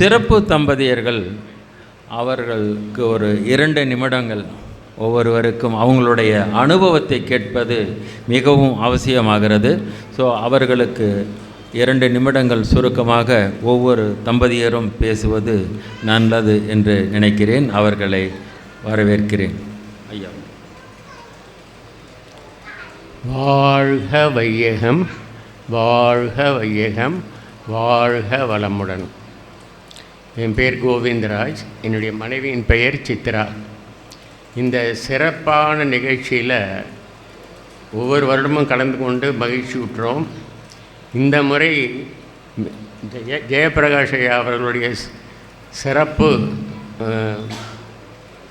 சிறப்பு தம்பதியர்கள் அவர்களுக்கு ஒரு இரண்டு நிமிடங்கள் ஒவ்வொருவருக்கும் அவங்களுடைய அனுபவத்தை கேட்பது மிகவும் அவசியமாகிறது. ஸோ அவர்களுக்கு இரண்டு நிமிடங்கள் சுருக்கமாக ஒவ்வொரு தம்பதியரும் பேசுவது நல்லது என்று நினைக்கிறேன். அவர்களை வரவேற்கிறேன். ஐயா. வாழ்க வையகம் வாழ்க வையகம் வாழ்க வளமுடன். என் பேர் கோவிந்தராஜ். என்னுடைய மனைவியின் பெயர் சித்ரா. இந்த சிறப்பான நிகழ்ச்சியில் ஒவ்வொரு வருடமும் கலந்து கொண்டு மகிழ்ச்சி விட்டுறோம் இந்த முறை ஜெய ஜெயபிரகாஷ் ஐயா அவர்களுடைய சிறப்பு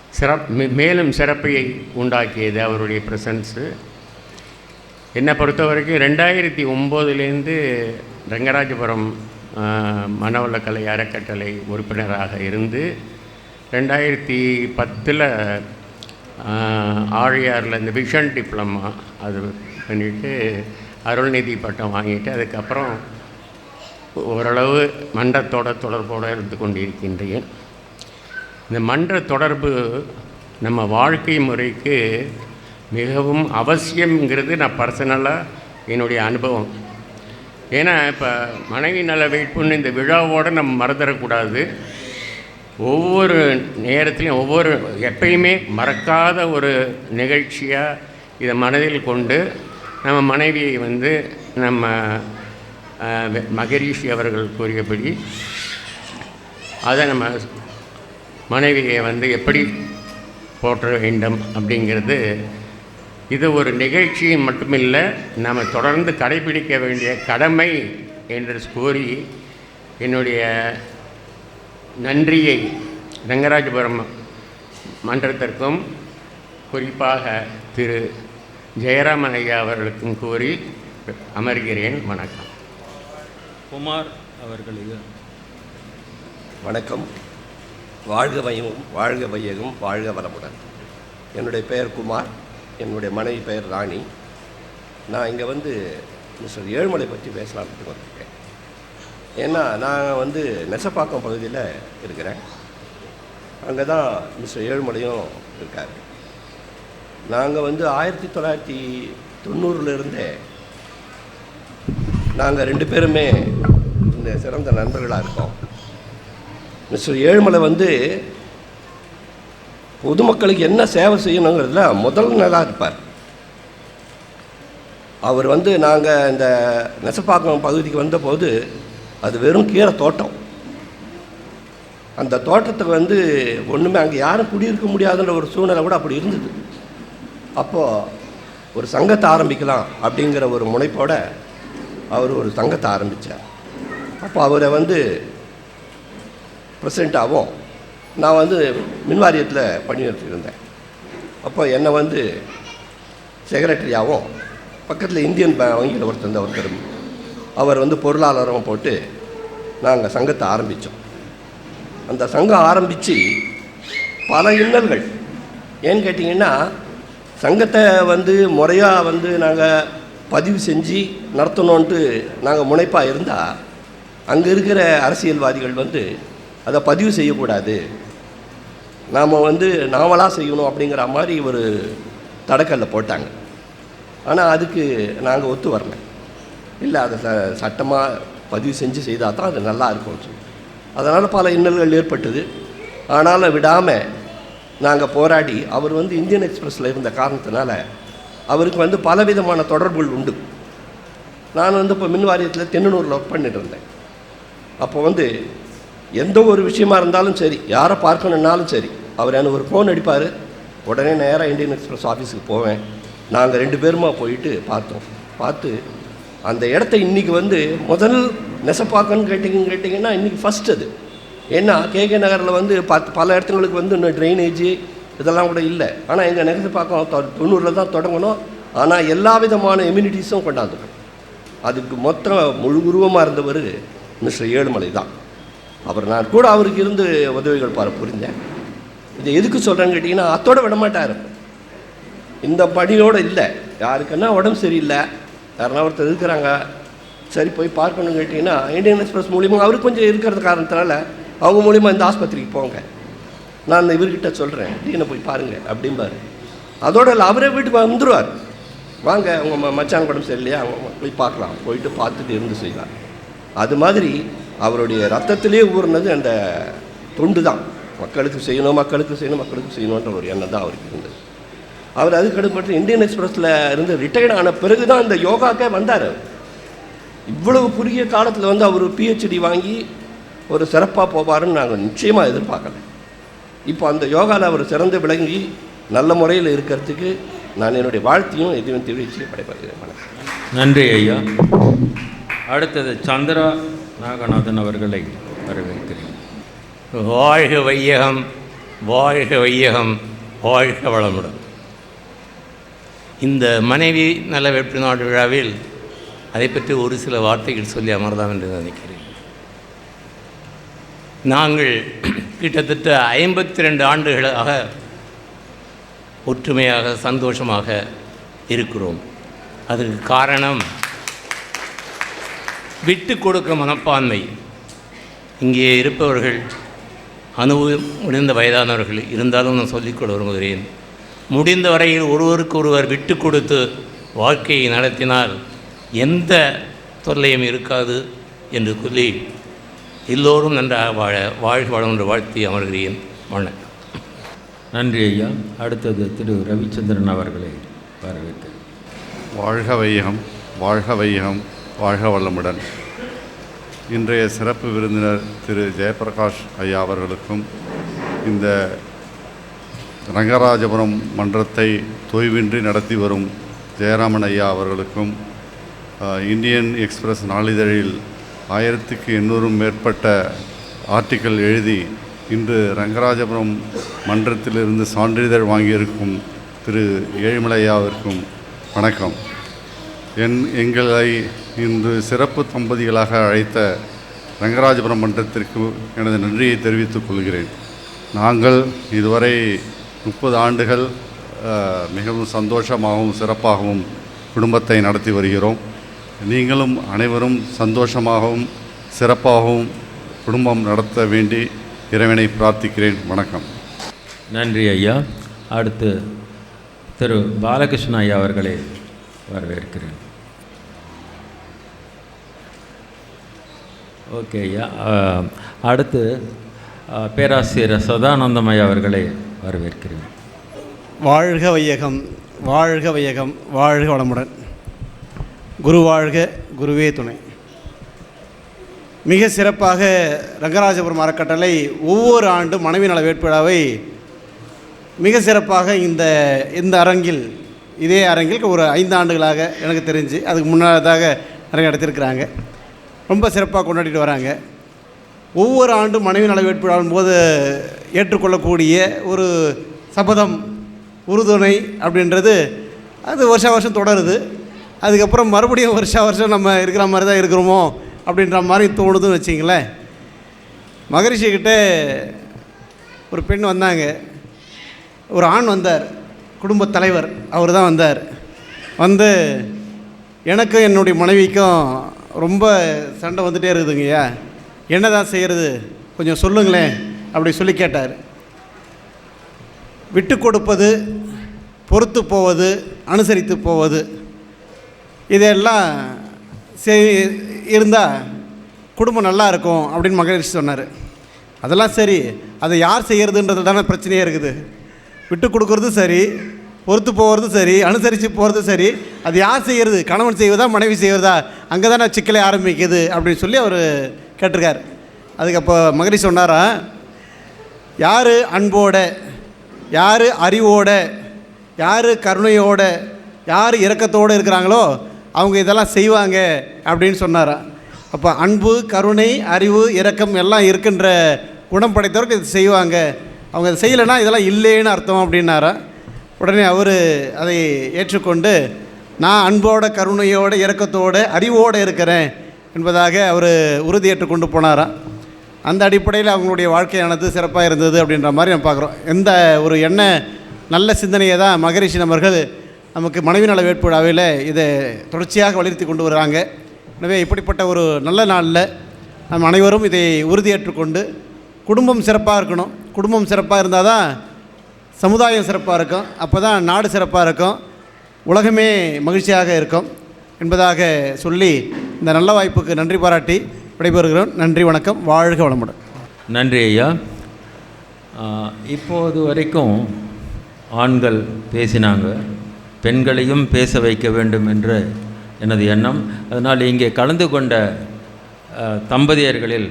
சிறப் மே- மேலும் சிறப்பை உண்டாக்கியது அவருடைய ப்ரெசன்ஸு. என்னை பொறுத்த வரைக்கும் ரெண்டாயிரத்தி ஒம்போதுலேருந்து ரங்கராஜபுரம் மனவளக்கலை அறக்கட்டளை உறுப்பினராக இருந்து ரெண்டாயிரத்தி பத்தில் ஆழியாரில் இந்த விஷன் டிப்ளமா அது பண்ணிவிட்டு அருள்நிதி பட்டம் வாங்கிட்டு அதுக்கப்புறம் ஓரளவு மன்றத்தோட தொடர்போடு இருந்து கொண்டிருக்கின்றேன். இந்த மன்ற தொடர்பு நம்ம வாழ்க்கை முறைக்கு மிகவும் அவசியம்ங்கிறது நான் பர்சனலாக என்னுடைய அனுபவம். ஏன்னா இப்போ மனைவி நல வைப்புன்னு இந்த விழாவோடு நம்ம மறந்துடக்கூடாது ஒவ்வொரு நேரத்துலையும் ஒவ்வொரு எப்பயுமே மறக்காத ஒரு நிகழ்ச்சியாக இதை மனதில் கொண்டு நம்ம மனைவியை வந்து நம்ம மகரிஷி அவர்கள் கூறியபடி அதை நம்ம மனைவியை வந்து எப்படி போற்ற வேண்டும் அப்படிங்கிறது இது ஒரு நிகழ்ச்சி மட்டுமில்லை நம்ம தொடர்ந்து கடைபிடிக்க வேண்டிய கடமை என்று கூறி என்னுடைய நன்றியை ரங்கராஜபுரம் மன்றத்திற்கும் குறிப்பாக திரு ஜெயராமன் ஐயா அவர்களுக்கும் கூறி அமர்கிறேன். வணக்கம். குமார் அவர்களுக்கு வணக்கம். வாழ்க வையகம் வாழ்க வையகம் வாழ்க வளமுடன். என்னுடைய பெயர் குமார். என்னுடைய மனைவி பெயர் ராணி. நான் இங்கே வந்து மிஸ்டர் ஏழுமலை பற்றி பேசலாம்னு வந்திருக்கேன். ஏன்னா நான் வந்து நெசப்பாக்கம் பகுதியில் இருக்கிறேன். அங்கே தான் மிஸ்டர் ஏழுமலையும் இருக்கார். நாங்கள் வந்து ஆயிரத்தி தொள்ளாயிரத்தி தொண்ணூறுலேருந்தே நாங்கள் ரெண்டு பேருமே இந்த சிறந்த நண்பர்களாக இருக்கோம். மிஸ்டர் ஏழுமலை வந்து பொதுமக்களுக்கு என்ன சேவை செய்யணுங்கிறதுல முதல் நல்லா இருப்பார். அவர் வந்து நாங்கள் இந்த நெசப்பாக்கம் பகுதிக்கு வந்தபோது அது வெறும் கீரை தோட்டம். அந்த தோட்டத்துக்கு வந்து ஒன்றுமே அங்கே யாரும் குடியிருக்க முடியாதுன்ற ஒரு சூழ்நிலை கூட அப்படி இருந்தது. அப்போது ஒரு சங்கத்தை ஆரம்பிக்கலாம் அப்படிங்கிற ஒரு முனைப்போட அவர் ஒரு சங்கத்தை ஆரம்பித்தார் அப்போ அவரை வந்து பிரசிடெண்ட்டாகவும் நான் வந்து மின்வாரியத்தில் பணியாற்றிட்டு இருந்தேன் அப்போ என்னை வந்து செக்ரட்டரியாகவும் பக்கத்தில் இந்தியன் பே- வங்கியில் ஒருத்தர் இருந்த ஒருத்தர். அவர் வந்து பொருளாளரும் போட்டு நாங்கள் சங்கத்தை ஆரம்பித்தோம் அந்த சங்கம் ஆரம்பித்து பல இன்னல்கள். ஏன்னு கேட்டிங்கன்னா சங்கத்தை வந்து முறையாக வந்து நாங்கள் பதிவு செஞ்சு நடத்தணுன்ட்டு நாங்கள் முனைப்பாக இருந்தால் அங்கே இருக்கிற அரசியல்வாதிகள் வந்து அதை பதிவு செய்யக்கூடாது. நாம் வந்து நாவலாக செய்யணும் அப்படிங்கிற மாதிரி ஒரு தடக்கல்ல போட்டாங்க. ஆனால் அதுக்கு நாங்கள் ஒத்து வரல. இல்லை அதை ச சட்டமாக பதிவு செஞ்சு செய்தால் தான் அது நல்லா இருக்கும்னு சொல்லி. அதனால் பல இன்னல்கள் ஏற்பட்டது. ஆனாலும் விடாமல் நாங்கள் போராடி அவர் வந்து இந்தியன் எக்ஸ்பிரஸில் இருந்த காரணத்தினால அவருக்கு வந்து பலவிதமான தொடர்புகள் உண்டு. நான் வந்து இப்போ மின் வாரியத்தில் தென்னனூரில் ஒர்க் பண்ணிட்டு இருந்தேன். அப்போ வந்து எந்த ஒரு விஷயமா இருந்தாலும் சரி யாரை பார்க்கணுன்னாலும் சரி அவர் எனக்கு ஒரு ஃபோன் அடிப்பார். உடனே நேராக இந்தியன் எக்ஸ்பிரஸ் ஆஃபீஸுக்கு போவேன். நாங்கள் ரெண்டு பேருமா போயிட்டு பார்த்தோம். பார்த்து அந்த இடத்த இன்றைக்கி வந்து முதல் நெசப்பாக்கன்னு கேட்டிங்க கேட்டிங்கன்னா இன்றைக்கி ஃபஸ்ட் அது. ஏன்னா கேகே நகரில் வந்து பத்து பல இடத்துங்களுக்கு வந்து இன்னும் ட்ரைனேஜு இதெல்லாம் கூட இல்லை. ஆனால் எங்கள் நெசப்பாக்கம் தொ- தொண்ணூறில் தான் தொடங்கணும். ஆனால் எல்லா விதமான எம்யூனிட்டிஸும் கொண்டாந்துடும் அதுக்கு மொத்தம் முழு உருவமாக இருந்தவர் மிஸ்டர் ஏழுமலை தான் அப்புறம் நான் கூட அவருக்கு இருந்து உதவிகள் பாரு புரிஞ்சேன். இதை எதுக்கு சொல்கிறேன்னு கேட்டிங்கன்னா அத்தோடு விடமாட்டார். இந்த பணியோடு இல்லை. யாருக்குன்னா உடம்பு சரியில்லை. யாருன்னா ஒருத்தர் இருக்கிறாங்க. சரி போய் பார்க்கணும்னு கேட்டிங்கன்னா இந்தியன் எக்ஸ்பிரஸ் மூலியமாக அவருக்கு கொஞ்சம் இருக்கிறது காரணத்தினால அவங்க மூலிமா இந்த ஆஸ்பத்திரிக்கு போங்க. நான் இவர்கிட்ட சொல்கிறேன் டீனை போய் பாருங்கள் அப்படிம்பாரு. அதோட இல்லை அவரே வீட்டுக்கு வந்துடுவார் வாங்க உங்கள் ம மச்சான் உடம்பு சரியில்லையா? அவங்க போய் பார்க்கலாம். போயிட்டு பார்த்துட்டு இருந்து செய்யலாம். அது மாதிரி அவருடைய ரத்தத்திலே ஊறினது அந்த தொண்டு தான் மக்களுக்கு செய்யணும் மக்களுக்கு செய்யணும் மக்களுக்கு செய்யணுன்ற ஒரு எண்ணம் தான் அவருக்கு இருந்தது. அவர் அதுக்கடுப்பட்டு இந்தியன் எக்ஸ்பிரஸில் இருந்து ரிட்டையர்ட் ஆன பிறகு தான் அந்த யோகாக்கே வந்தார் இவ்வளவு குறுகிய காலத்தில் வந்து அவர் பிஹெச்டி வாங்கி ஒரு சிறப்பாக போவாருன்னு நாங்கள் நிச்சயமாக எதிர்பார்க்கல. இப்போ அந்த யோகாவில் அவர் சிறந்து விளங்கி நல்ல முறையில் இருக்கிறதுக்கு நான் என்னுடைய வாழ்த்தையும் எதுவும் தெரிவித்து படைப்படுகிறேன் நன்றி ஐயா. அடுத்தது சந்திரா. நாகநாதன் அவர்களை வரவேற்கிறேன். வாழ்க வையகம் வாழ்க வையகம் வாழ்க வளமுடன். இந்த மனைவி நல வெற்றி நாடு விழாவில் அதை பற்றி ஒரு சில வார்த்தைகள் சொல்லி அமர்ந்தாம் என்று நினைக்கிறேன். நாங்கள் கிட்டத்தட்ட ஐம்பத்தி ரெண்டு ஆண்டுகளாக ஒற்றுமையாக சந்தோஷமாக இருக்கிறோம். அதுக்கு காரணம் விட்டு கொடுக்க மனப்பான்மை. இங்கே இருப்பவர்கள் அனுபவம் முடிந்த வயதானவர்கள் இருந்தாலும் நான் சொல்லிக்கொள்ள விரும்புகிறேன். முடிந்த வரையில் ஒருவருக்கு ஒருவர் விட்டு கொடுத்து வாழ்க்கையை நடத்தினால் எந்த தொல்லையும் இருக்காது என்று சொல்லி எல்லோரும் நன்றாக வாழ வாழ்க வளம் என்று வாழ்த்தி அமர்கிறேன். வணக்கம். நன்றி ஐயா. அடுத்தது திரு ரவிச்சந்திரன் அவர்களை வரவேற்கிறேன். வாழ்க வையகம் வாழ்க வையகம். வாழ்க வளமுடன் இன்றைய சிறப்பு விருந்தினர் திரு ஜெயபிரகாஷ் ஐயா அவர்களுக்கும் இந்த ரங்கராஜபுரம் மன்றத்தை தொய்வின்றி நடத்தி வரும் ஜெயராமன் ஐயா அவர்களுக்கும் இந்தியன் எக்ஸ்பிரஸ் நாளிதழில் ஆயிரத்துக்கு எண்ணூறும் மேற்பட்ட ஆர்டிக்கல் எழுதி இன்று ரங்கராஜபுரம் மன்றத்திலிருந்து சான்றிதழ் வாங்கியிருக்கும் திரு ஏழுமலையாவிற்கும் வணக்கம். என் எங்களை இன்று சிறப்பு தம்பதிகளாக அழைத்த ரங்கராஜபுரம் மன்றத்திற்கு எனது நன்றியை தெரிவித்துக் கொள்கிறேன். நாங்கள் இதுவரை முப்பது ஆண்டுகள் மிகவும் சந்தோஷமாகவும் சிறப்பாகவும் குடும்பத்தை நடத்தி வருகிறோம். நீங்களும் அனைவரும் சந்தோஷமாகவும் சிறப்பாகவும் குடும்பம் நடத்த வேண்டி இறைவனை பிரார்த்திக்கிறேன். வணக்கம். நன்றி ஐயா. அடுத்து திரு பாலகிருஷ்ண ஐயா அவர்களை வரவேற்கிறேன். ஓகே ஐயா அடுத்து பேராசிரியர் சதானந்தமய் அவர்களை வரவேற்கிறேன். வாழ்க வையகம் வாழ்க வையகம் வாழ்க வளமுடன். குரு வாழ்க குருவே துணை. மிக சிறப்பாக ரங்கராஜபுரம் அறக்கட்டளை ஒவ்வொரு ஆண்டும் மனைவி நல வேட்புழாவை மிக சிறப்பாக இந்த இந்த அரங்கில் இதே அரங்கில் ஒரு ஐந்து ஆண்டுகளாக எனக்கு தெரிஞ்சு அதுக்கு முன்னதாக நிறைய நடத்தியிருக்கிறாங்க. ரொம்ப சிறப்பாக கொண்டாடிட்டு வராங்க. ஒவ்வொரு ஆண்டும் மனைவி நல வேட்புழாவின் போது ஏற்றுக்கொள்ளக்கூடிய ஒரு சபதம் உறுதுணை அப்படின்றது அது வருஷா வருஷம் தொடருது. அதுக்கப்புறம் மறுபடியும் வருஷா வருஷம் நம்ம இருக்கிற மாதிரி தான் இருக்கிறோமோ அப்படின்ற மாதிரி தோணுதுன்னு வச்சிங்களேன். மகரிஷி கிட்ட ஒரு பெண் வந்தாங்க. ஒரு ஆண் வந்தார். குடும்ப தலைவர் அவர் தான் வந்தார். வந்து எனக்கும் என்னுடைய மனைவிக்கும் ரொம்ப சண்டை வந்துகிட்டே இருக்குதுங்கய்யா என்ன தான் செய்கிறது கொஞ்சம் சொல்லுங்களேன் அப்படி சொல்லி கேட்டார். விட்டு கொடுப்பது பொறுத்து போவது அனுசரித்து போவது இதெல்லாம் செய் இருந்தால் குடும்பம் நல்லா இருக்கும் அப்படின்னு மகரிஷி சொன்னார். அதெல்லாம் சரி அதை யார் செய்கிறதுன்றது தானே பிரச்சனையே இருக்குது. விட்டு கொடுக்கறது சரி பொறுத்து போகிறது சரி அனுசரித்து போகிறது சரி. அது யார் செய்கிறது கணவன் செய்வதா மனைவி செய்வதா? அங்கே நான் சிக்கலை ஆரம்பிக்குது அப்படின்னு சொல்லி அவர் கேட்டிருக்கார். அதுக்கு அப்போ சொன்னாரா யார் அன்போட யார் அறிவோட யார் கருணையோட யார் இரக்கத்தோடு இருக்கிறாங்களோ அவங்க இதெல்லாம் செய்வாங்க அப்படின்னு சொன்னாராம். அப்போ அன்பு கருணை அறிவு இரக்கம் எல்லாம் இருக்கின்ற குணம் படைத்தவர்கள் இது செய்வாங்க. அவங்க அதை செய்யலைன்னா இதெல்லாம் இல்லைன்னு அர்த்தம் அப்படின்னாரா உடனே அவர் அதை ஏற்றுக்கொண்டு நான் அன்போட கருணையோட இரக்கத்தோட அறிவோடு இருக்கிறேன் என்பதாக அவர் உறுதியேற்று கொண்டு போனாராம். அந்த அடிப்படையில் அவங்களுடைய வாழ்க்கையானது சிறப்பாக இருந்தது அப்படின்ற மாதிரி நம்ம பார்க்குறோம். எந்த ஒரு எண்ண நல்ல சிந்தனையை தான் மகரிஷி நபர்கள் நமக்கு மனைவி நல வேட்புழாவில் இதை தொடர்ச்சியாக வலியுறுத்தி கொண்டு வராங்க. எனவே இப்படிப்பட்ட ஒரு நல்ல நாளில் நம் அனைவரும் இதை உறுதியேற்றுக்கொண்டு குடும்பம் சிறப்பாக இருக்கணும். குடும்பம் சிறப்பாக இருந்தால் தான் சமுதாயம் சிறப்பாக இருக்கும். அப்போ தான் நாடு சிறப்பாக இருக்கும். உலகமே மகிழ்ச்சியாக இருக்கும். என்பதாக சொல்லி இந்த நல்ல வாய்ப்புக்கு நன்றி பாராட்டி விடைபெறுகிறோம். நன்றி வணக்கம். வாழ்க வளமுடன். நன்றி ஐயா. இப்போது வரைக்கும் ஆண்கள் பேசினாங்க. பெண்களையும் பேச வைக்க வேண்டும் என்று எனது எண்ணம். அதனால் இங்கே கலந்து கொண்ட தம்பதியர்களில்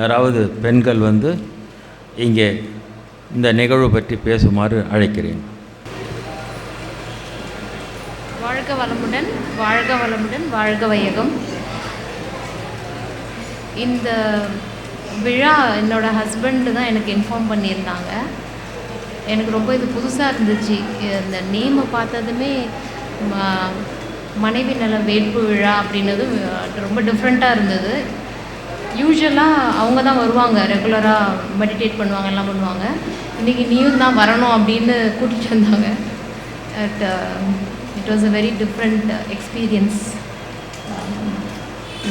யாராவது பெண்கள் வந்து இங்கே இந்த நிகழ்வு பற்றி பேசுமாறு அழைக்கிறேன். வாழ்க வளமுடன் வாழ்க வளமுடன் வாழ்க வையகம். இந்த விழா என்னோட ஹஸ்பண்டு தான் எனக்கு இன்ஃபார்ம் பண்ணியிருந்தாங்க. எனக்கு ரொம்ப இது புதுசாக இருந்துச்சு. இந்த நேமை பார்த்ததுமே ம- மனைவி நல வேட்பு விழா அப்படின்னது ரொம்ப டிஃப்ரெண்ட்டாக இருந்தது. யூஸ்வலாக அவங்க தான் வருவாங்க. ரெகுலராக மெடிடேட் பண்ணுவாங்க எல்லாம் பண்ணுவாங்க. இன்றைக்கி நீயும் தான் வரணும் அப்படின்னு கூட்டிகிட்டு வந்தாங்க. At it was a very different experience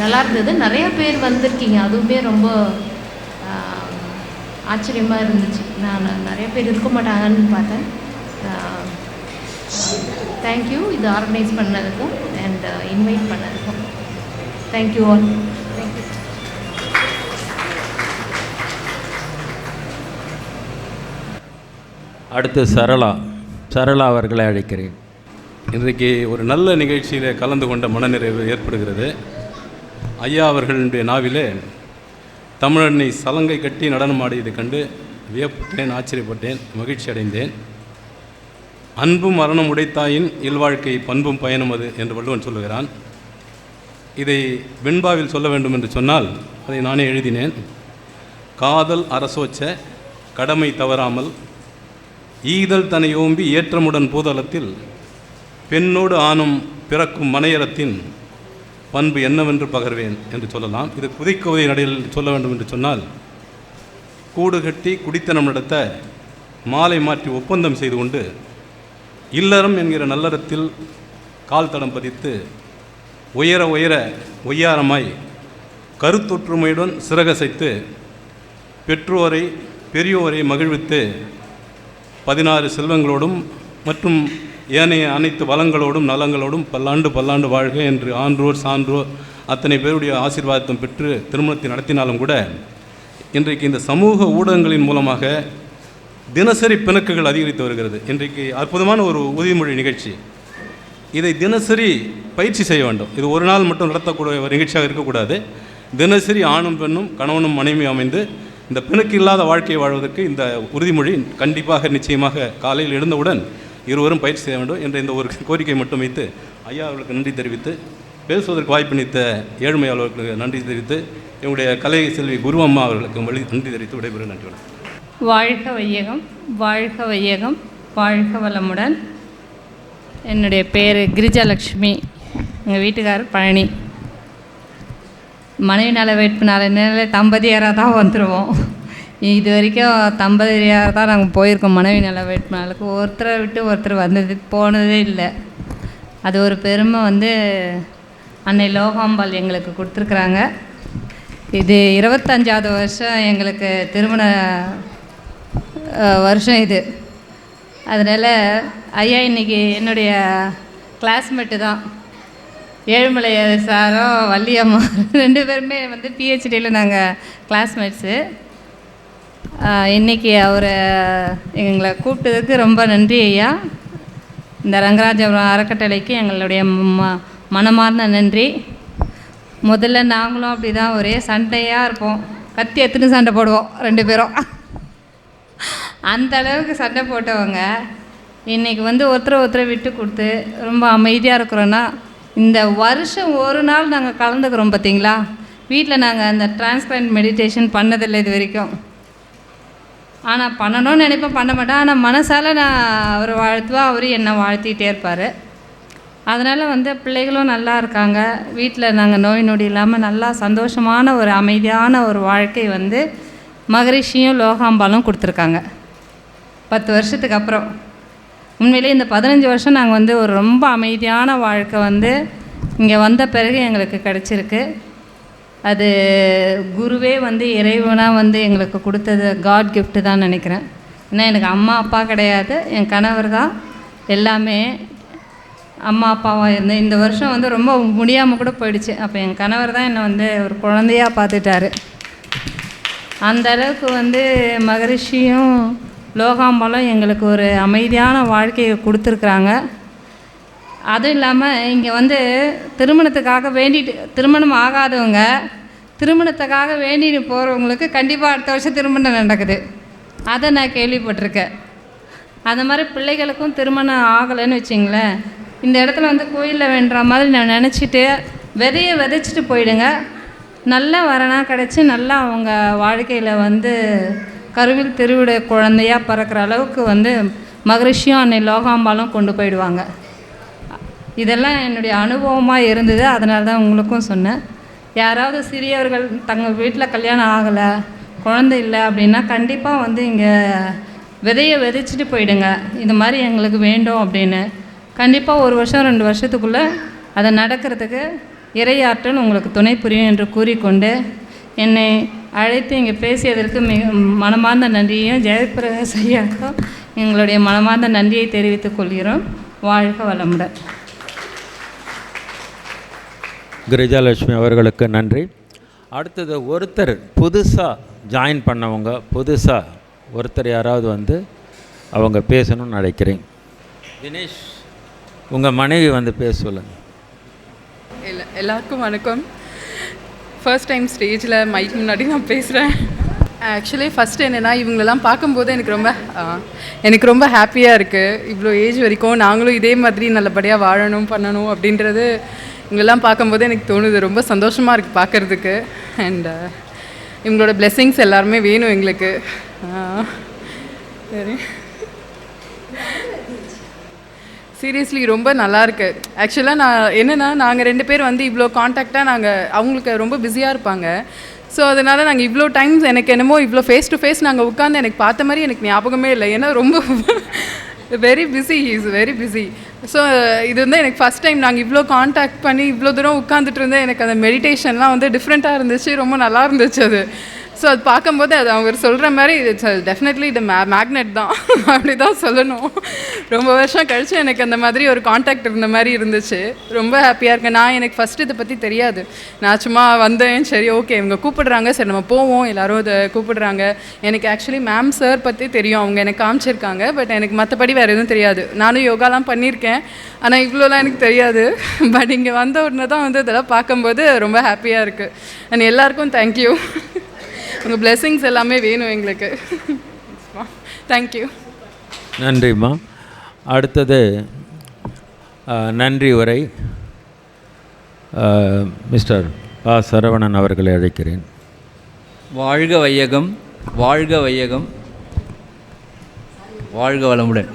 நல்லா இருந்தது. நிறைய பேர் வந்திருக்கீங்க. அதுவுமே ரொம்ப um, ஆச்சரியமாக இருந்துச்சு. நான் நிறைய பேர் இருக்க மாட்டாங்கன்னு பார்த்தேன். Um, தேங்க்யூ இது ஆர்கனைஸ் பண்ணதுக்கும் அண்ட் இன்வைட் uh, பண்ணதுக்கும். தேங்க்யூ ஆல் அடுத்து சரளா சரளா அவர்களை அழைக்கிறேன். இன்றைக்கு ஒரு நல்ல நிகழ்ச்சியில் கலந்து கொண்ட மனநிறைவு ஏற்படுகிறது. ஐயா அவர்களுடைய நாவிலே தமிழனை சலங்கை கட்டி நடனமாடியதை கண்டு வியப்பட்டேன் ஆச்சரியப்பட்டேன் மகிழ்ச்சி அடைந்தேன். அன்பும் மரணம் உடைத்தாயின் இல்வாழ்க்கை பண்பும் பயனும் அது என்று வள்ளுவன் சொல்லுகிறான். இதை வெண்பாவில் சொல்ல வேண்டும் என்று சொன்னால் அதை நானே எழுதினேன். காதல் அரசோச்ச கடமை தவறாமல் ஈதல் தன்னை ஓம்பி ஏற்றமுடன் பூதலத்தில் பெண்ணோடு ஆணும் பிறக்கும் மனையறத்தின் பண்பு என்னவென்று பகர்வேன் என்று சொல்லலாம். இது புதைக்கவிதை நடையில் சொல்ல வேண்டும் என்று சொன்னால் கூடு கட்டி குடித்தனம் நடத்த மாலை மாற்றி ஒப்பந்தம் செய்து கொண்டு இல்லறம் என்கிற நல்லறத்தில் கால் தடம் பதித்து உயர உயர ஒய்யாரமாய் கருத்தொற்றுமையுடன் சிறகசைத்து பெற்றோரை பெரியோரை மகிழ்வித்து பதினாறு செல்வங்களோடும் மற்றும் ஏனைய அனைத்து வளங்களோடும் நலங்களோடும் பல்லாண்டு பல்லாண்டு வாழ்க என்று ஆன்றோர் சான்றோர் அத்தனை பேருடைய ஆசீர்வாதத்தை பெற்று திருமணத்தை நடத்தினாலும் கூட இன்றைக்கு இந்த சமூக ஊடகங்களின் மூலமாக தினசரி பிணக்குகள் அதிகரித்து வருகிறது. இன்றைக்கு அற்புதமான ஒரு உறுதிமொழி நிகழ்ச்சி. இதை தினசரி பயிற்சி செய்ய வேண்டும். இது ஒரு நாள் மட்டும் நடத்தக்கூடிய ஒரு நிகழ்ச்சியாக இருக்கக்கூடாது. தினசரி ஆணும் பெண்ணும் கணவனும் மனைவி அமைந்து இந்த பிணக்கு இல்லாத வாழ்க்கையை வாழ்வதற்கு இந்த உறுதிமொழி கண்டிப்பாக நிச்சயமாக காலையில் எழுந்தவுடன் இருவரும் பயிற்சி செய்ய வேண்டும் என்ற இந்த ஒரு கோரிக்கை மட்டும் வைத்து ஐயா அவர்களுக்கு நன்றி தெரிவித்து பேசுவதற்கு வாய்ப்பளித்த ஏழ்மை அவர்களுக்கு நன்றி தெரிவித்து எங்களுடைய கலை செல்வி குரு அம்மா அவர்களுக்கு வழி நன்றி தெரிவித்து விடைபெறும் நன்றி வணக்கம். வாழ்க வையகம் வாழ்க வையகம் வாழ்க வளமுடன். என்னுடைய பேர் கிரிஜாலக்ஷ்மி எங்கள் வீட்டுக்காரர் பழனி. மனைவி நல வேட்பு நாளினால தம்பதியராக தான் வந்துடுவோம் இது வரைக்கும் தம்பதியராக தான் நாங்கள் போயிருக்கோம் மனைவி நல வேட்பு நாளுக்கு ஒருத்தரை விட்டு ஒருத்தர் வந்தது போனதே இல்லை. அது ஒரு பெருமை வந்து அன்னை லோகாம்பாள் எங்களுக்கு கொடுத்துருக்குறாங்க. இது இருபத்தஞ்சாவது வருஷம் எங்களுக்கு திருமண வருஷம் இது. அதனால் ஐயா இன்னைக்கு என்னுடைய கிளாஸ்மேட்டு தான். ஏழுமலை சாரும் வள்ளியம்மா ரெண்டு பேருமே வந்து பிஹெச்டியில் நாங்கள் கிளாஸ்மேட்ஸு இன்றைக்கி அவரை எங்களை கூப்பிட்டதுக்கு ரொம்ப நன்றி ஐயா. இந்த ரங்கராஜபுரம் அறக்கட்டளைக்கு எங்களுடைய ம மனமார்ந்த நன்றி. முதல்ல நாங்களும் அப்படி தான் ஒரே சண்டையாக இருப்போம். கத்தி எடுத்துன்னு சண்டை போடுவோம் ரெண்டு பேரும். அந்த அளவுக்கு சண்டை போட்டவங்க. இன்றைக்கி வந்து ஒருத்தரை ஒருத்தரை விட்டு கொடுத்து ரொம்ப அமைதியாக இருக்கிறோன்னா இந்த வருஷம் ஒரு நாள் நாங்கள் கலந்துக்கிறோம் பார்த்தீங்களா வீட்டில் நாங்கள் அந்த டிரான்ஸ்பரண்ட் மெடிடேஷன் பண்ணதில்லை இது வரைக்கும். ஆனால் பண்ணணும்னு நினைப்பேன் பண்ண மாட்டேன் ஆனால் மனசால் நான் அவர் வாழ்த்துவா அவர் என்னை வாழ்த்திக்கிட்டே இருப்பார். அதனால் வந்து பிள்ளைகளும் நல்லா இருக்காங்க. வீட்டில் நாங்கள் நோய் நொடி இல்லாமல் நல்லா சந்தோஷமான ஒரு அமைதியான ஒரு வாழ்க்கை வந்து மகரிஷியும் லோகாம்பாலும் கொடுத்துருக்காங்க. பத்து வருஷத்துக்கு அப்புறம். உண்மையிலே இந்த பதினஞ்சு வருஷம் நாங்கள் வந்து ஒரு ரொம்ப அமைதியான வாழ்க்கை வந்து இங்கே வந்த பிறகு எங்களுக்கு கிடச்சிருக்கு. அது குருவே வந்து இறைவனாக வந்து எங்களுக்கு கொடுத்தது காட் கிஃப்ட்டு தான் நினைக்கிறேன். ஏன்னா எனக்கு அம்மா அப்பா கிடையாது என் கணவர் தான். எல்லாமே அம்மா அப்பாவாக இருந்தேன் இந்த வருஷம் வந்து ரொம்ப முடியாமல் கூட போயிடுச்சு. அப்போ என் கணவர் தான் என்னை வந்து ஒரு குழந்தையாக பார்த்துட்டாரு. அந்த அளவுக்கு வந்து மகரிஷியும் லோகாம்பலம் எங்களுக்கு ஒரு அமைதியான வாழ்க்கையை கொடுத்துருக்குறாங்க. அதுவும் இல்லாமல் இங்கே வந்து திருமணத்துக்காக வேண்டிட்டு திருமணம் ஆகாதவங்க திருமணத்துக்காக வேண்டிட்டு போகிறவங்களுக்கு கண்டிப்பாக அடுத்த வருஷம் திருமணம் நடக்குது. அதை நான் கேள்விப்பட்டிருக்கேன். அந்த மாதிரி பிள்ளைகளுக்கும் திருமணம் ஆகலைன்னு வச்சிங்களேன். இந்த இடத்துல வந்து கோயிலில் வேண்டுற மாதிரி நான் நினச்சிட்டு விதையை விதைச்சிட்டு போயிடுங்க. நல்ல வரனாக கிடச்சி நல்லா அவங்க வாழ்க்கையில் வந்து கருவில் திருவிட குழந்தையாக பிறக்கிற அளவுக்கு வந்து மகரிஷியும் அன்னை லோகாம்பாலும் கொண்டு போயிடுவாங்க. இதெல்லாம் என்னுடைய அனுபவமாக இருந்தது அதனால தான் உங்களுக்கும் சொன்னேன். யாராவது சிறியவர்கள் தங்கள் வீட்டில் கல்யாணம் ஆகலை குழந்தை இல்லை அப்படின்னா கண்டிப்பாக வந்து இங்கே விதையை விதைச்சிட்டு போயிடுங்க. இது மாதிரி எங்களுக்கு வேண்டும் அப்படின்னு. கண்டிப்பாக ஒரு வருஷம் ரெண்டு வருஷத்துக்குள்ளே அதை நடக்கிறதுக்கு இறையாற்றல் உங்களுக்கு துணை புரியும் என்று கூறிக்கொண்டு என்னை அழைத்து இங்கே பேசியதற்கு மிக மனமார்ந்த நன்றியையும் ஜெயபிரகாஷ் ஐயாவுக்கும் எங்களுடைய மனமார்ந்த நன்றியை தெரிவித்துக் கொள்கிறோம். வாழ்க வளமுடன். கிரிஜாலட்சுமி அவர்களுக்கு நன்றி. அடுத்தது ஒருத்தர் புதுசாக ஜாயின் பண்ணவங்க புதுசாக ஒருத்தர் யாராவது வந்து அவங்க பேசணும்னு நினைக்கிறேன். தினேஷ் உங்கள் மனைவி வந்து பேச சொல்லுங்கள் எல்லா எல்லாருக்கும் வணக்கம். ஃபர்ஸ்ட் டைம் ஸ்டேஜில் மைக் முன்னாடி நான் பேசுகிறேன் ஆக்சுவலி ஃபஸ்ட்டு என்னென்னா இவங்களெல்லாம் பார்க்கும்போது எனக்கு ரொம்ப எனக்கு ரொம்ப ஹாப்பியாக இருக்குது இவ்வளோ ஏஜ் வரைக்கும் நாங்களும் இதே மாதிரி நல்லபடியாக வாழணும் பண்ணணும் அப்படின்றது இவங்களெல்லாம் பார்க்கும்போது எனக்கு தோணுது. ரொம்ப சந்தோஷமாக இருக்குது பார்க்குறதுக்கு. அண்ட் இவங்களோட பிளெஸ்ஸிங்ஸ் எல்லாருமே வேணும் எங்களுக்கு. சரி. சீரியஸ்லி ரொம்ப நல்லா இருக்கு. ஆக்சுவலாக நான் என்னென்னா நாங்கள் ரெண்டு பேர் வந்து இவ்வளோ காண்டாக்டாக நாங்கள் அவங்களுக்கு ரொம்ப பிஸியாக இருப்பாங்க. ஸோ அதனால் நாங்கள் இவ்வளோ டைம்ஸ் எனக்கு என்னமோ இவ்வளோ ஃபேஸ் டு ஃபேஸ் நாங்கள் உட்காந்து எனக்கு பார்த்த மாதிரி எனக்கு ஞாபகமே இல்லை. ஏன்னா ரொம்ப very busy is very busy so இது வந்து எனக்கு ஃபஸ்ட் டைம் நாங்கள் இவ்வளோ காண்டாக்ட் பண்ணி இவ்வளோ தூரம் உட்காந்துட்டு இருந்தேன். எனக்கு அந்த மெடிடேஷன்லாம் வந்து டிஃப்ரெண்ட்டாக இருந்துச்சு. ரொம்ப நல்லா இருந்துச்சு அது. ஸோ அது பார்க்கும்போது அது அவர் சொல்கிற மாதிரி இட்ஸ் டெஃபினெட்லி இது மே மேக்னெட் தான். அப்படி தான் சொல்லணும். ரொம்ப வருஷம் கழித்து எனக்கு அந்த மாதிரி ஒரு காண்டாக்ட் இருந்த மாதிரி இருந்துச்சு. ரொம்ப ஹாப்பியாக இருக்கேன். நான் எனக்கு ஃபஸ்ட்டு இதை பற்றி தெரியாது. நான் சும்மா வந்தேன். சரி ஓகே இவங்க கூப்பிடுறாங்க. சரி நம்ம போவோம். எல்லாரும் இதை கூப்பிடுறாங்க. எனக்கு ஆக்சுவலி மேம் சார் பற்றி தெரியும். அவங்க எனக்கு காமிச்சிருக்காங்க. பட் எனக்கு மற்றபடி வேறு எதுவும் தெரியாது. நானும் யோகாலாம் பண்ணியிருக்கேன். ஆனால் இவ்வளோலாம் எனக்கு தெரியாது. பட் இங்கே வந்த உடனே தான் வந்து இதெல்லாம் பார்க்கும்போது ரொம்ப ஹாப்பியாக இருக்குது அண்ட் எல்லாருக்கும் தேங்க்யூ உங்கள் blessings எல்லாமே வேணும் எங்களுக்கு. தேங்க்யூ நன்றிம்மா அடுத்தது நன்றி உரை மிஸ்டர் பா. சரவணன் அவர்களை அழைக்கிறேன். வாழ்க வையகம் வாழ்க வையகம். வாழ்க வளமுடன்.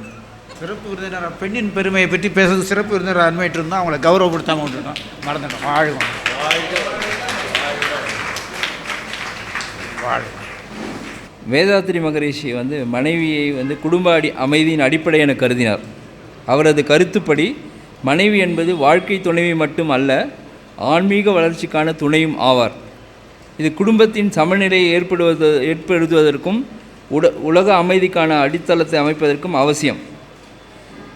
சிறப்பு விருந்தினர் பெண்ணின் பெருமையை பற்றி பேசுறது சிறப்பு விருந்தினர் அருமையிட்டு இருந்தால் அவங்கள கௌரவப்படுத்தாமல் விட்டுருக்கோம் மறந்துட்டோம். வாழ்வோம் வாழ்வோம் வேதாத்திரி மகரிஷி வந்து மனைவியை வந்து குடும்ப அடி அமைதியின் அடிப்படை என கருதினார். அவரது கருத்துப்படி மனைவி என்பது வாழ்க்கை துணைவி மட்டும் அல்ல ஆன்மீக வளர்ச்சிக்கான துணையும் ஆவார். இது குடும்பத்தின் சமநிலையை ஏற்படுவது ஏற்படுத்துவதற்கும் உட உலக அமைதிக்கான அடித்தளத்தை அமைப்பதற்கும் அவசியம்.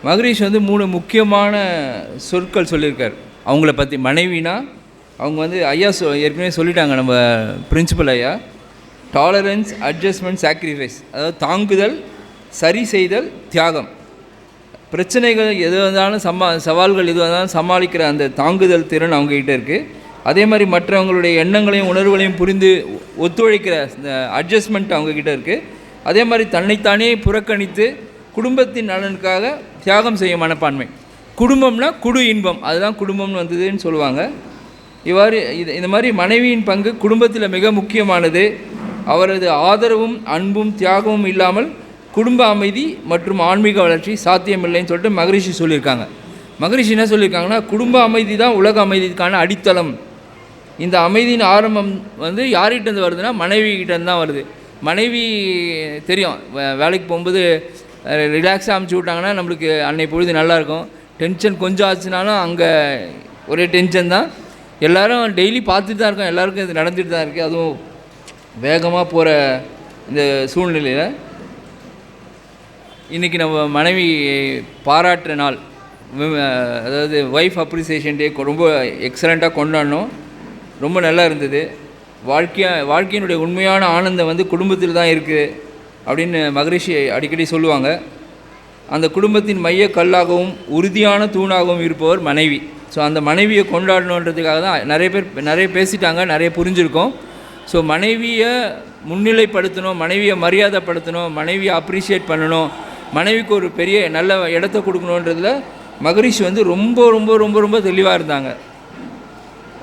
மகரிஷ் வந்து மூணு முக்கியமான சொற்கள் சொல்லியிருக்கார். அவங்கள பற்றி மனைவினா அவங்க வந்து ஐயா சொ ஏற்கனவே சொல்லிட்டாங்க நம்ம பிரின்சிபல் ஐயா. டாலரன்ஸ் அட்ஜஸ்ட்மெண்ட் சாக்ரிஃபைஸ் அதாவது தாங்குதல் சரி செய்தல் தியாகம். பிரச்சனைகள் எது வந்தாலும் சமா சவால்கள் எது வந்தாலும் சமாளிக்கிற அந்த தாங்குதல் திறன் அவங்ககிட்ட இருக்குது அதே மாதிரி மற்றவங்களுடைய எண்ணங்களையும் உணர்வுகளையும் புரிந்து ஒத்துழைக்கிற இந்த அட்ஜஸ்ட்மெண்ட் அவங்கக்கிட்ட இருக்குது அதே மாதிரி தன்னைத்தானே புறக்கணித்து குடும்பத்தின் நலனுக்காக தியாகம் செய்யும் மனப்பான்மை. குடும்பம்னா குடு இன்பம். அதுதான் குடும்பம்னு வந்ததுன்னு சொல்லுவாங்க. இவ்வாறு இது இந்த மாதிரி மனைவியின் பங்கு குடும்பத்தில் மிக முக்கியமானது. அவரது ஆதரவும் அன்பும் தியாகமும் இல்லாமல் குடும்ப அமைதி மற்றும் ஆன்மீக வளர்ச்சி சாத்தியமில்லைன்னு சொல்லிட்டு மகரிஷி சொல்லியிருக்காங்க. மகரிஷி என்ன சொல்லியிருக்காங்கன்னா குடும்ப அமைதி தான் உலக அமைதிக்கான அடித்தளம். இந்த அமைதியின் ஆரம்பம் வந்து யார்கிட்டேருந்து வருதுன்னா மனைவி கிட்டேருந்து தான் வருது. மனைவி தெரியும் வே- வேலைக்கு போகும்போது ரிலாக்ஸாக அமுச்சு விட்டாங்கன்னா நம்மளுக்கு அன்னை பொழுது நல்லாயிருக்கும். டென்ஷன் கொஞ்சம் ஆச்சுனாலும் அங்கே ஒரே டென்ஷன் தான். எல்லோரும் டெய்லி பார்த்துட்டு தான் இருக்கோம். எல்லாருக்கும் இது நடந்துட்டு தான் இருக்குது அதுவும் வேகமாக போகிற இந்த சூழ்நிலையில் இன்றைக்கி நம்ம மனைவி பாராட்டுற நாள். அதாவது ஒய்ஃப் அப்ரிசியேஷன் டே ரொம்ப எக்ஸலண்ட்டாக கொண்டாடினோம் ரொம்ப நல்லா இருந்தது. வாழ்க்கையாக வாழ்க்கையினுடைய உண்மையான ஆனந்தம் வந்து குடும்பத்தில் தான் இருக்குது அப்படின்னு மகரிஷி அடிக்கடி சொல்லுவாங்க. அந்த குடும்பத்தின் மைய கல்லாகவும் உறுதியான தூணாகவும் இருப்பவர் மனைவி. ஸோ அந்த மனைவியை கொண்டாடணுன்றதுக்காக தான் நிறைய பேர் நிறைய பேசிட்டாங்க நிறைய புரிஞ்சிருக்கோம். ஸோ மனைவியை முன்னிலைப்படுத்தணும் மனைவியை மரியாதைப்படுத்தணும் மனைவியை அப்ரிஷியேட் பண்ணணும் மனைவிக்கு ஒரு பெரிய நல்ல இடத்த கொடுக்கணுன்றதுல மகரிஷி வந்து ரொம்ப ரொம்ப ரொம்ப ரொம்ப தெளிவாக இருந்தாங்க.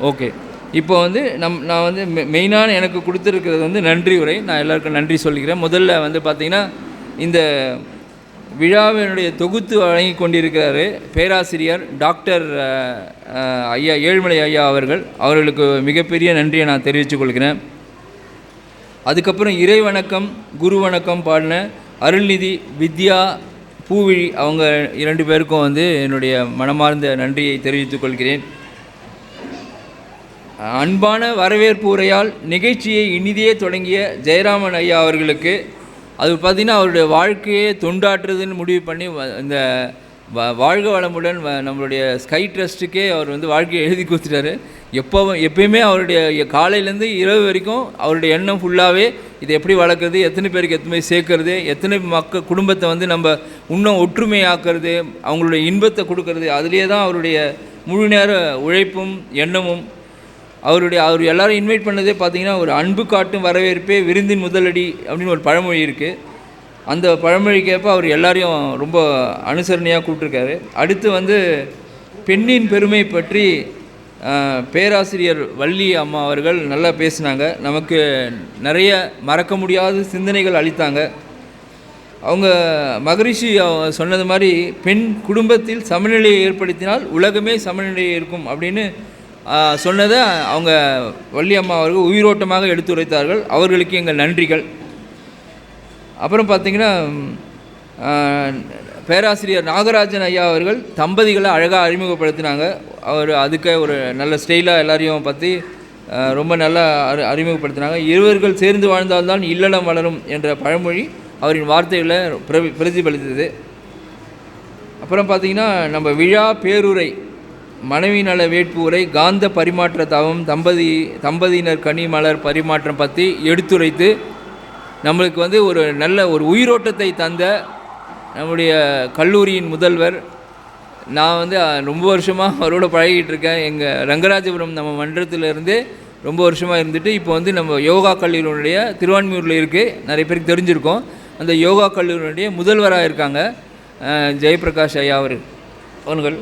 ஓகே இப்போ வந்து நம் நான் வந்து மெ மெயினான எனக்கு கொடுத்துருக்கிறது வந்து நன்றி உரை. நான் எல்லாருக்கும் நன்றி சொல்லிக்கிறேன். முதல்ல வந்து பார்த்திங்கன்னா இந்த விழாவினுடைய தொகுத்து வழங்கி கொண்டிருக்கிறார் பேராசிரியர் டாக்டர் ஐயா ஏழுமலை ஐயா அவர்கள். அவர்களுக்கு மிகப்பெரிய நன்றியை நான் தெரிவித்துக் கொள்கிறேன். அதுக்கப்புறம் இறை வணக்கம் குரு வணக்கம் பாடின அருள்நிதி வித்யா பூவிழி அவங்க இரண்டு பேருக்கும் வந்து என்னுடைய மனமார்ந்த நன்றியை தெரிவித்துக் கொள்கிறேன். அன்பான வரவேற்பு உரையால் நிகழ்ச்சியை இனிதே தொடங்கிய ஜெயராமன் ஐயா அவர்களுக்கு அது பார்த்திங்கன்னா அவருடைய வாழ்க்கையே தொண்டாற்றுறதுன்னு முடிவு பண்ணி வ- இந்த வாழ்க வளமுடன் நம்மளுடைய ஸ்கை ட்ரஸ்ட்டுக்கே அவர் வந்து வாழ்க்கையை எழுதி கொடுத்துட்டாரு. எப்போ எப்பயுமே அவருடைய காலையிலேருந்து இரவு வரைக்கும் அவருடைய எண்ணம் ஃபுல்லாகவே இதை எப்படி வளர்க்குறது எத்தனை பேருக்கு எத்தனை பேர் சேர்க்கறது எத்தனை மக்கள் குடும்பத்தை வந்து நம்ம இன்னும் ஒற்றுமையாக்குறது அவங்களுடைய இன்பத்தை கொடுக்கறது அதுலேயே தான் அவருடைய முழு நேர உழைப்பும் எண்ணமும் அவருடைய அவர் எல்லாரும் இன்வைட் பண்ணதே பார்த்தீங்கன்னா ஒரு அன்பு காட்டும் வரவேற்பே விருந்தின் முதலடி அப்படின்னு ஒரு பழமொழி இருக்குது அந்த பழமொழிக்கேற்ப அவர் எல்லாரையும் ரொம்ப அனுசரணையாக கூப்பிட்ருக்காரு அடுத்து வந்து பெண்ணின் பெருமை பற்றி பேராசிரியர் வள்ளி அம்மா அவர்கள் நல்லா பேசினாங்க. நமக்கு நிறைய மறக்க முடியாத சிந்தனைகள் அளித்தாங்க. அவங்க மகரிஷி அவ- சொன்னது மாதிரி பெண் குடும்பத்தில் சமநிலையை ஏற்படுத்தினால் உலகமே சமநிலை இருக்கும் அப்படின்னு சொன்னதை அவங்க வள்ளி அம்மா அவர்கள் உயிரோட்டமாக எடுத்துரைத்தார்கள் அவர்களுக்கு எங்கள் நன்றிகள். அப்புறம் பார்த்திங்கன்னா பேராசிரியர் நாகராஜன் ஐயா அவர்கள் தம்பதிகளை அழகாக அறிமுகப்படுத்தினாங்க. அவர் அதுக்கு ஒரு நல்ல ஸ்டைலாக எல்லாரையும் பற்றி ரொம்ப நல்லா அறி அறிமுகப்படுத்தினாங்க. இருவர்கள் சேர்ந்து வாழ்ந்தால்தான் இல்லடம் வளரும் என்ற பழமொழி அவரின் வார்த்தைகளை பிரதி பிரதிபலித்தது. அப்புறம் பார்த்திங்கன்னா நம்ம விழா பேருரை மனைவி நல வேட்பு உரை காந்த பரிமாற்ற தவம் தம்பதி தம்பதியினர் கனி மலர் பரிமாற்றம் பற்றி எடுத்துரைத்து நம்மளுக்கு வந்து ஒரு நல்ல ஒரு உயிரோட்டத்தை தந்த நம்முடைய கல்லூரியின் முதல்வர். நான் வந்து ரொம்ப வருஷமாக அவரோட பழகிட்டு இருக்கேன். எங்கள் ரங்கராஜபுரம் நம்ம மன்றத்திலிருந்து ரொம்ப வருஷமாக இருந்துட்டு இப்போ வந்து நம்ம யோகா கல்லூரியினுடைய திருவான்மியூரில் இருக்குது நிறைய பேருக்கு தெரிஞ்சிருக்கோம். அந்த யோகா கல்லூரியினுடைய முதல்வராக இருக்காங்க ஜெயபிரகாஷ் ஐயா அவர். அவர்கள்.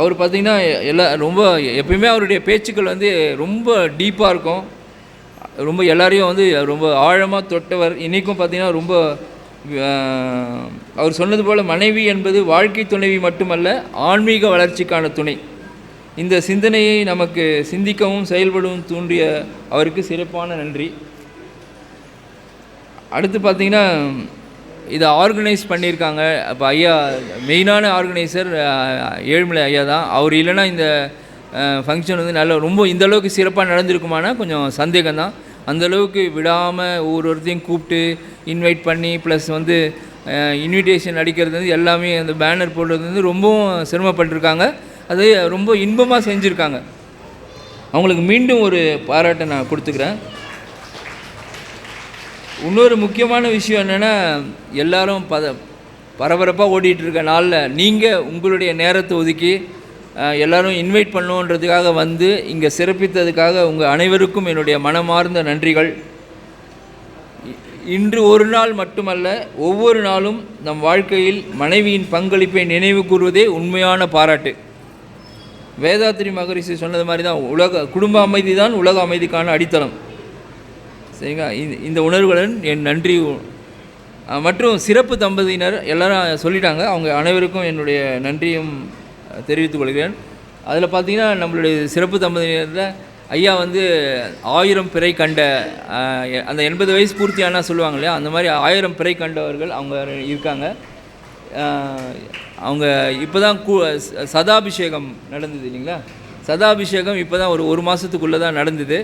அவர் பார்த்திங்கன்னா எல்லா ரொம்ப எப்பயுமே அவருடைய பேச்சுக்கள் வந்து ரொம்ப டீப்பாக இருக்கும். ரொம்ப எல்லாரையும் வந்து ரொம்ப ஆழமாக தொட்டவர். இன்றைக்கும் பார்த்தீங்கன்னா ரொம்ப அவர் சொன்னது போல் மனைவி என்பது வாழ்க்கை துணைவி மட்டுமல்ல ஆன்மீக வளர்ச்சிக்கான துணை. இந்த சிந்தனையை நமக்கு சிந்திக்கவும் செயல்படவும் தூண்டிய அவருக்கு சிறப்பான நன்றி. அடுத்து பார்த்திங்கன்னா இதை ஆர்கனைஸ் பண்ணியிருக்காங்க. இப்போ ஐயா மெயினான ஆர்கனைசர் ஏழுமலை ஐயா தான். அவர் இல்லைன்னா இந்த ஃபங்க்ஷன் வந்து நல்ல ரொம்ப இந்த அளவுக்கு சிறப்பாக நடந்திருக்குமானா கொஞ்சம் சந்தேகம்தான் தான். அந்தளவுக்கு விடாமல் ஒவ்வொருத்தையும் கூப்பிட்டு இன்வைட் பண்ணி ப்ளஸ் வந்து இன்விடேஷன் அடிக்கிறது வந்து எல்லாமே அந்த பேனர் போடுறது வந்து ரொம்பவும் சிரமப்பட்டிருக்காங்க. அது ரொம்ப இன்பமாக செஞ்சுருக்காங்க. அவங்களுக்கு மீண்டும் ஒரு பாராட்டை நான் கொடுத்துக்கிறேன். இன்னொரு முக்கியமான விஷயம் என்னென்னா எல்லாரும் பத பரபரப்பாக ஓடிட்டுருக்க நாளில் நீங்கள் உங்களுடைய நேரத்தை ஒதுக்கி எல்லோரும் இன்வைட் பண்ணணுன்றதுக்காக வந்து இங்கே சிறப்பித்ததுக்காக உங்கள் அனைவருக்கும் என்னுடைய மனமார்ந்த நன்றிகள். இன்று ஒரு நாள் மட்டுமல்ல ஒவ்வொரு நாளும் நம் வாழ்க்கையில் மனைவியின் பங்களிப்பை நினைவு கூறுவதே உண்மையான பாராட்டு. வேதாத்திரி மகரிஷி சொன்னது மாதிரி தான் உலக குடும்ப அமைதி தான் உலக அமைதிக்கான அடித்தளம். சரிங்களா? இந்த- இந்த உணர்வுகளுடன் என் நன்றி மற்றும் சிறப்பு தம்பதியினர் எல்லாரும் சொல்லிட்டாங்க. அவங்க அனைவருக்கும் என்னுடைய நன்றியும் தெரிவித்துக் கொள்கிறேன். அதில் பார்த்தீங்கன்னா நம்மளுடைய சிறப்பு தம்பதியினரில் ஐயா வந்து ஆயிரம் பிறை கண்ட அந்த எண்பது வயசு பூர்த்தியானா சொல்லுவாங்க இல்லையா? அந்த மாதிரி ஆயிரம் பிறை கண்டவர்கள் அவங்க இருக்காங்க. அவங்க இப்போ தான் கூ சதாபிஷேகம் நடந்தது இல்லைங்களா? சதாபிஷேகம் இப்போ தான் ஒரு ஒரு மாதத்துக்குள்ளே தான் நடந்தது.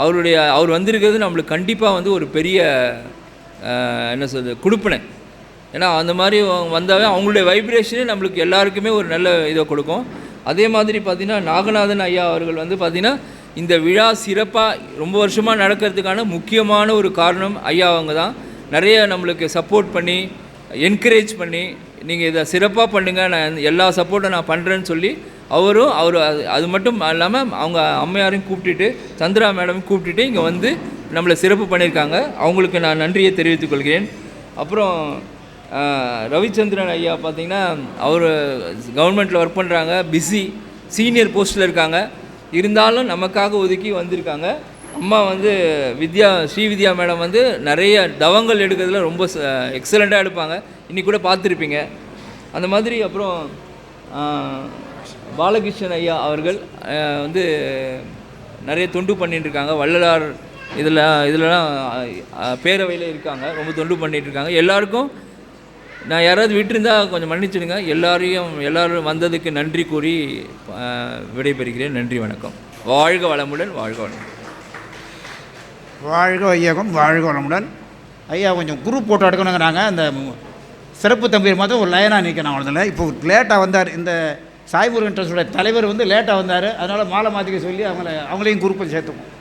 அவருடைய அவர் வந்திருக்கிறது நம்மளுக்கு கண்டிப்பாக வந்து ஒரு பெரிய என்ன சொல்றது கொடுப்பினை. ஏன்னா அந்த மாதிரி வந்தாவே அவங்களுடைய வைப்ரேஷனே நம்மளுக்கு எல்லாருக்குமே ஒரு நல்ல இதை கொடுக்கும். அதே மாதிரி பார்த்திங்கன்னா நாகநாதன் ஐயா அவர்கள் வந்து பார்த்திங்கன்னா இந்த விழா சிறப்பாக ரொம்ப வருஷமாக நடக்கிறதுக்கான முக்கியமான ஒரு காரணம் ஐயா அவங்க தான். நிறைய நம்மளுக்கு சப்போர்ட் பண்ணி என்கரேஜ் பண்ணி நீங்கள் இதை சிறப்பாக பண்ணுங்கள் நான் எல்லா சப்போர்ட்டும் நான் பண்ணுறேன்னு சொல்லி அவரும் அவர் அது அது மட்டும் இல்லாமல் அவங்க அம்மையாரையும் கூப்பிட்டுட்டு சந்திரா மேடம் கூப்பிட்டுட்டு இங்கே வந்து நம்மளை சிறப்பு பண்ணியிருக்காங்க. அவங்களுக்கு நான் நன்றியை தெரிவித்துக் கொள்கிறேன். அப்புறம் ரவிச்சந்திரன் ஐயா பார்த்திங்கன்னா அவர் கவர்மெண்ட்டில் ஒர்க் பண்ணுறாங்க பிஸி சீனியர் போஸ்ட்டில் இருக்காங்க. இருந்தாலும் நமக்காக ஒதுக்கி வந்திருக்காங்க. அம்மா வந்து வித்யா ஸ்ரீ வித்யா மேடம் வந்து நிறைய தவங்கள் எடுக்கிறதுல ரொம்ப எக்ஸலண்ட்டாக எடுப்பாங்க. இன்றைக்கூட கூட பார்த்துருப்பீங்க. அந்த மாதிரி அப்புறம் பாலகிருஷ்ணன் ஐயா அவர்கள் வந்து நிறைய தொண்டு பண்ணிட்டுருக்காங்க. வள்ளலார் இதில் இதிலலாம் பேரவையில் இருக்காங்க. ரொம்ப தொண்டு பண்ணிகிட்ருக்காங்க எல்லாருக்கும் நான் யாராவது விட்டிருந்தா கொஞ்சம் மன்னிச்சிடுங்க. எல்லாரையும் எல்லோரும் வந்ததுக்கு நன்றி கூறி விடைபெறுகிறேன். நன்றி வணக்கம். வாழ்க வளமுடன் வாழ்க வளமுடன். வாழ்க வையகம் வாழ்க வளமுடன். ஐயா கொஞ்சம் குரூப் போட்டோ எடுக்கணுங்கிறாங்க. அந்த சிறப்பு தம்பி மாதம் ஒரு லைனாக நிற்கணும் அவ்வளோதில்ல இப்போ லேட்டாக வந்தார். இந்த சாய்முருகன் இன்ட்ரெஸ்டோட தலைவர் வந்து லேட்டாக வந்தார். அதனால் மாலை மாற்றிக்க சொல்லி அவங்கள அவங்களையும் குரூப்பில் சேர்த்துக்கோம்